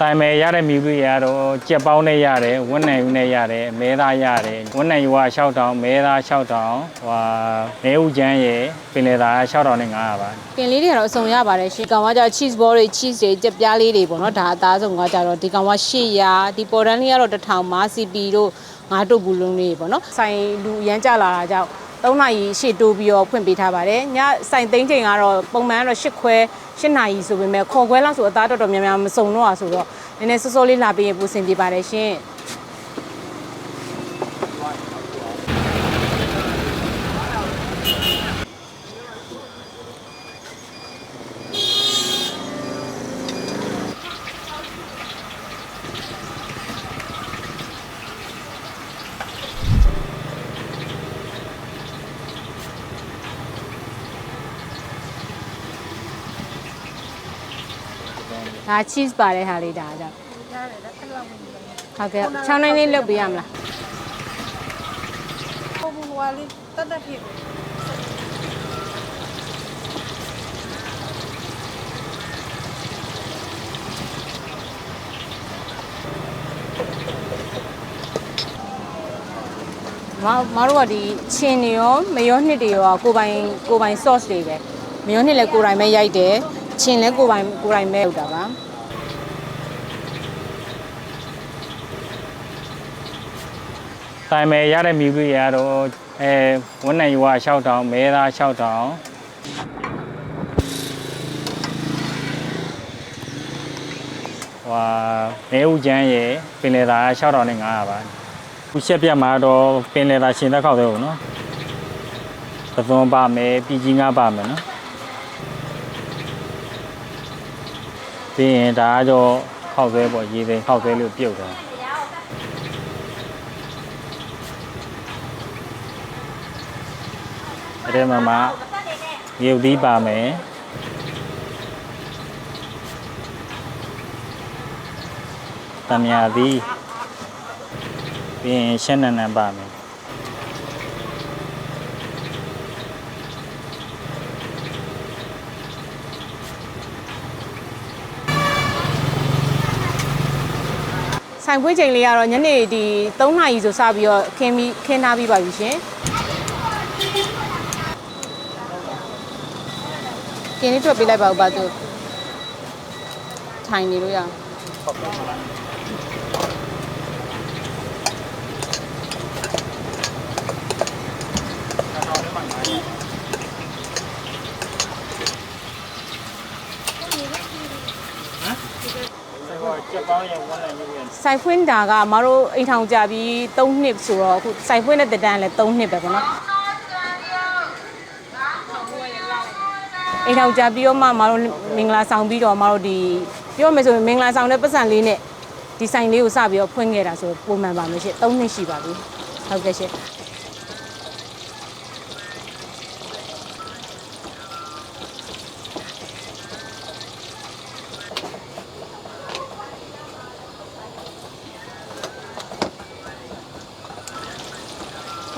တိုင်မယ်ရတဲ့မြူတွေရတော့ကြက်ပေါင်းနဲ့ရတယ်ဝက်နိုင်ယူနဲ့ရတယ်မဲသားရတယ်ဝက်နိုင်ယူက6000မဲသား6000ဟွာမဲဥကျန်းရယ်ပင်လေသား6500နဲ့900ပါကင်လေးတွေကတော့အစုံရပါတယ်ရှင်ကောင်ကကျ cheese ball တွေ cheese တွေကြက်ပြားလေးတွေပေါ့နော်ဒါအသားဆုံးကကျတော့ဒီကောင်က800ဒီပေါ်တန်းလေးကတော့1000မာ CP တို့ငါးတုပ်ဘူးလုံးလေးပေါ့နော်ဆိုင်လူရမ်းကြလာတာကြောင့် 3နာရီရှေ့တိုးပြီးတော့ဖွင့်ပေးထားပါတယ်ညဆိုင်သိမ်းချိန်ကတော့ပုံမှန်ကတော့8ခွဲ8နာရီဆိုပေမဲ့ခေါ်ခွဲလောက်ဆိုအသားတော်တော်များများမစုံတော့อ่ะဆိုတော့နည်းနည်းစောစောလေးလာပေးရင်ပိုစင်ပြပါတယ်ရှင် ဒါ cheese ပါတဲ့ဟာလေးဒါကြောင့်ဟုတ်ကဲ့6နိုင်လေးလုပ်ပေးရမလားဟိုဟိုဟွာလေးတက်တက်ဖြစ်မမတို့ကဒီချင်းတွေရောမယောနှစ်တွေရောကိုပိုင်ကိုပိုင် sauce တွေပဲမယောနှစ်လည်းကိုယ်တိုင်ပဲရိုက်တယ် ချင်းလည်းကိုယ်ပိုင်ကိုယ်တိုင်ပဲလုပ်တာပါတိုင်မယ်ရတဲ့မြူတွေရတော့အဲဝက်နိုင်ယူက6000မဲသား6000ဟွာမဲဥကျန်းရယ်ပင်လေသား6000နဲ့900ပါခုချက်ပြတ်မှာတော့ပင်လေသားရှင်သက်ခောက်သေးဘူးနော်သသွန်ပါမယ်ပြည်ကြီးငါပါမယ်နော် ပြီးရင်ဒါကတော့ခောက်သေးပေါ့ရေးသေးခောက်သေးလို့ပြုတ်တယ်အဲ့ဒီမှာမှရုပ်သီးပါမယ်တမယာသီးပြီးရင်ရှင်းနန်နန်ပါမယ် ဆိုင်ဖွင့်ချိန်လေးကတော့ညနေဒီ3နာရီဆိုစပြီးတော့ခင်းပြီးခင်းထားပြီးပါပြီရှင်ကင်းလေးထွက်ပေးလိုက်ပါဦးပါသူထိုင်နေလို့ရအောင် ဆိုင်ဖွင့်တာကမတို့အိမ်ထောင်ကြပြီး3နှစ်ဆိုတော့အခုဆိုင်ဖွင့်တဲ့တက်တန်းလည်း3နှစ်ပဲပေါ့နော်အိမ်ထောင်ကြပြီးတော့မှမတို့မင်္ဂလာဆောင်ပြီးတော့မတို့ဒီပြောမယ်ဆိုရင်မင်္ဂလာဆောင်တဲ့ပတ်စံလေးနဲ့ဒီဆိုင်လေးကိုစပြီးတော့ဖွင့်ခဲ့တာဆိုပုံမှန်ပါမယ်ရှင့်3နှစ်ရှိပါပြီဟုတ်ကဲ့ရှင့်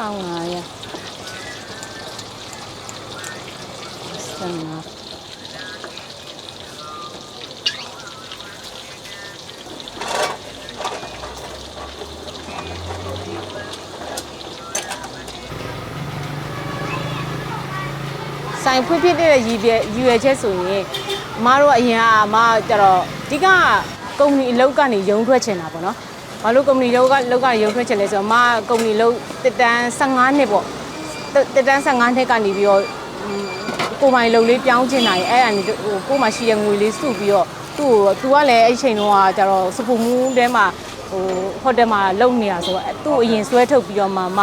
ပေါင်းလာရဆန်နာဆိုင်ဖွင့်ဖြစ်တဲ့ရည်ရွယ်ရည်ရွယ်ချက်ဆိုရင်အမတို့အရင်ကအမကျတော့အဓိကကုမ္ပဏီအလုပ်ကနေရုံထွက်ချင်တာပေါ့နော်။ ဘာလို့ကုမ္ပဏီလောက်ကလောက်ကရုံထွက်ချင်လဲဆိုတော့အမကုမ္ပဏီလောက်တက်တန်း15နှစ်ပေါ့။တက်တက်တန်း15နှစ်ကနေပြီးတော့อืมကိုယ်ပိုင်လုပ်လေးပြောင်းချင်တာရေအဲ့ဒါနေဟိုကိုယ်မှရှိတဲ့ငွေလေးစုပြီးတော့သူ့ကိုသူကလည်းအဲ့ဒီချိန်တုန်းကကျတော့စပူမူးတဲမှာဟိုဟိုတယ်မှာလုပ်နေတာဆိုတော့သူ့အရင်ဆွဲထုတ်ပြီးတော့မှမ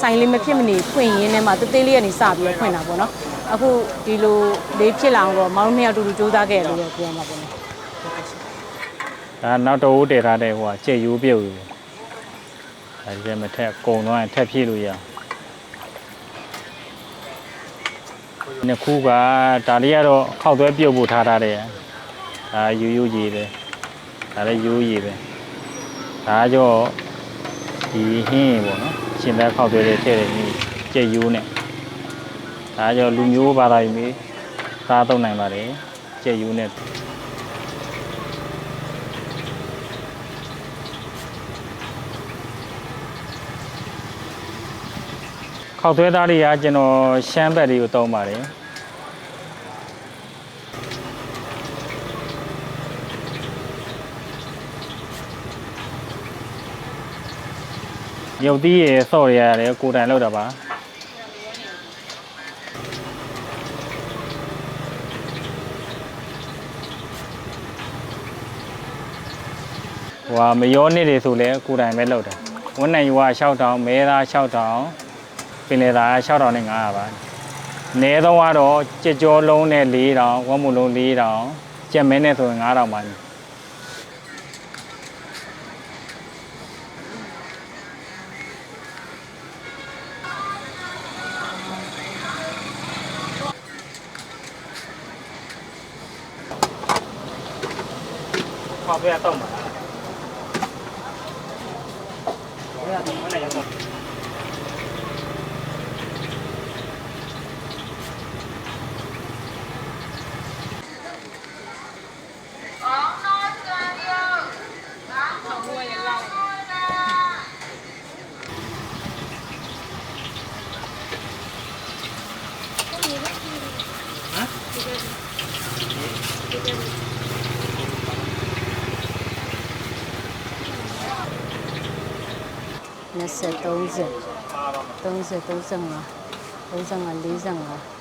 ဆိုင်လေးမဖြစ်မနေဖွင့်ရင်းထဲမှာတေးသေးလေးကနေစပြီးတော့ဖွင့်တာပေါ့နော်အခုဒီလိုလေးဖြစ်လာအောင်တော့မောင်တို့နှစ်ယောက်တူတူစူးစမ်းခဲ့ရလို့ပြောမှာပေါ့နော် ဒါနောက်တော့ဦးတည်ထားတဲ့ဟိုကကြက်ရိုးပြုတ်ယူအဲဒီထဲမှာထက်ကုံသွားရင်ထက်ဖြည့်လို့ရအောင်နှစ်ခုကဒါလေးကတော့ခောက်သွဲပြုတ်ဖို့ထားထားတယ်ဒါယူယူကြီးပဲဒါလည်းယူကြီးပဲဒါကြောဒီဟင်းပေါ့နော်ရှင်သက်ခောက်သွဲတဲ့ထည့်တဲ့นี่ကြက်ရိုးနဲ့ဒါကြောလူမျိုးဘာသာယူပြီးစားသုံးနိုင်ပါတယ်ကြက်ရိုးနဲ့ ခောက်သွဲသားတွေကကျွန်တော်ရှမ်းဘက်တွေကိုတုံးပါတယ်ရုပ်သီးရယ်ဆော့ရရတယ်ကိုယ်တိုင်လောက်တာပါဟိုဟာမယောနစ်တွေဆိုလဲကိုယ်တိုင်ပဲလောက်တာဝန်နိုင်ယူက6000မဲသား6000 ပင်လယ်သား6500ပါ။နဲတော့ကတော့ကြက်ကြောလုံးနဲ့4000ဝက်မုလုံး4000ကြက်မဲနဲ့ဆိုရင်9000ပါ။ဟုတ်ကဲ့တော့ပါ 20 30 30 35 35 45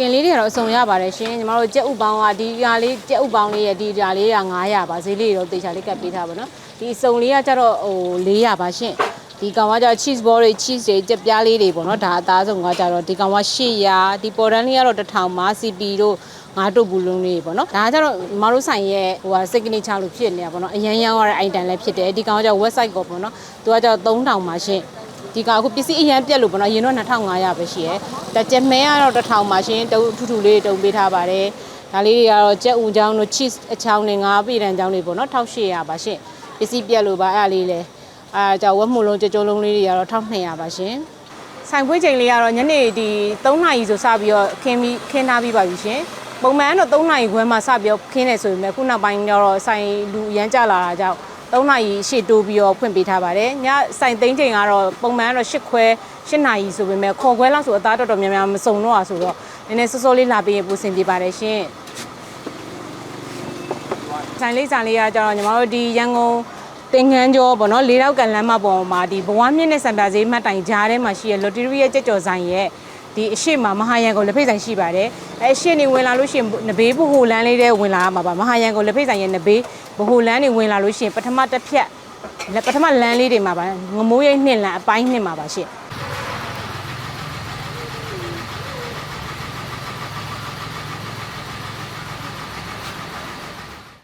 ကင်လေးတွေကတော့အစုံရပါတယ်ရှင်ညီမတို့ကြက်ဥပေါင်းကဒီဟာလေးကြက်ဥပေါင်းလေးရဲ့ဒီဟာလေးက900ပါဈေးလေးတော့တေချာလေးကပ်ပေးထားပါတော့ဒီအစုံလေးကကျတော့ဟို400ပါရှင်ဒီကောင်ကကျတော့ cheese ball တွေ cheese တွေကြက်ပြားလေးတွေပေါ့နော်ဒါအသားဆုံးကကျတော့ဒီကောင်က800ဒီပေါ်တန်းလေးကတော့1000ပါ CP တို့ငါးတုပ်ဘူးလုံးလေးပေါ့နော်ဒါကကျတော့မတို့ဆိုင်ရဲ့ဟိုဟာ signature လို့ဖြစ်နေတာပေါ့နော်အရန်ရောင်းရတဲ့ item လည်းဖြစ်တယ်ဒီကောင်ကကျတော့ website ကောပေါ့နော်သူကကျတော့3000ပါရှင် ဒီကအခုပစ္စည်းအရန်ပြက်လို့ပေါ့နော်အရင်တော့2500ပဲရှိရယ်ဒါကြက်မဲကတော့1000ပါရှင်တူထူထူလေးတုံပေးထားပါတယ်ဒါလေးတွေကတော့ကြက်ဥချောင်းတို့ cheese အချောင်းတွေငါးပြည်တန်ချောင်းတွေပေါ့နော်1800ပါရှင်ပစ္စည်းပြက်လို့ပါအဲ့ဒါလေးလဲအာကြောက်ဝက်မှုလုံးကြက်ကြုံလုံးလေးတွေကတော့1200ပါရှင်ဆိုင်ပွဲချိန်လေးကတော့ညနေဒီ3နာရီဆိုစပြီးတော့ခင်းပြီးခင်းထားပြီးပါပြီရှင်ပုံမှန်တော့3နာရီခွဲမှစပြီးတော့ခင်းနေဆိုပေမဲ့ခုနောက်ပိုင်းတော့ဆိုင်လူရမ်းကြလာတာကြောင့် 3နာရီရှေ့တိုးပြီးတော့ဖွင့်ပေးထားပါတယ်ညဆိုင်သိန်းချိန်ကတော့ပုံမှန်ကတော့8ခွဲ8နာရီဆိုပေမဲ့ခေါ်ခွဲလောက်ဆိုအသားတော်တော်များများမစုံတော့อ่ะဆိုတော့နည်းနည်းစောစောလေးလာပေးရင်ပိုဆင်ပြေပါတယ်ရှင်ဆိုင်လေးဆိုင်လေးကကျတော့ညီမတို့ဒီရန်ကုန်တင်ငန်းကျော်ပေါ့နော်လေးတော့ကန်လမ်းမပေါ်မှာဒီဘဝမြင့်နဲ့စံပြဈေးမှတ်တိုင်ကြားထဲမှာရှိရ lottery ရဲ့ကြက်ကြော်ဆိုင်ရဲ့ ဒီအရှိမမဟာရန်ကုန်လက်ဖိတ်ဆိုင်ရှိပါတယ်အဲအရှိနေဝင်လာလို့ရှိရင်နဘေးဘိုလန်းလေးတဲ့ဝင်လာမှာပါမဟာရန်ကုန်လက်ဖိတ်ဆိုင်ရဲ့နဘေးဘိုလန်းတွေဝင်လာလို့ရှိရင်ပထမတစ်ဖြတ်လက်ပထမလမ်းလေးတွေမှာပါငမိုးရိပ်နှစ်လမ်းအပိုင်းနှစ်မှာပါရှင့်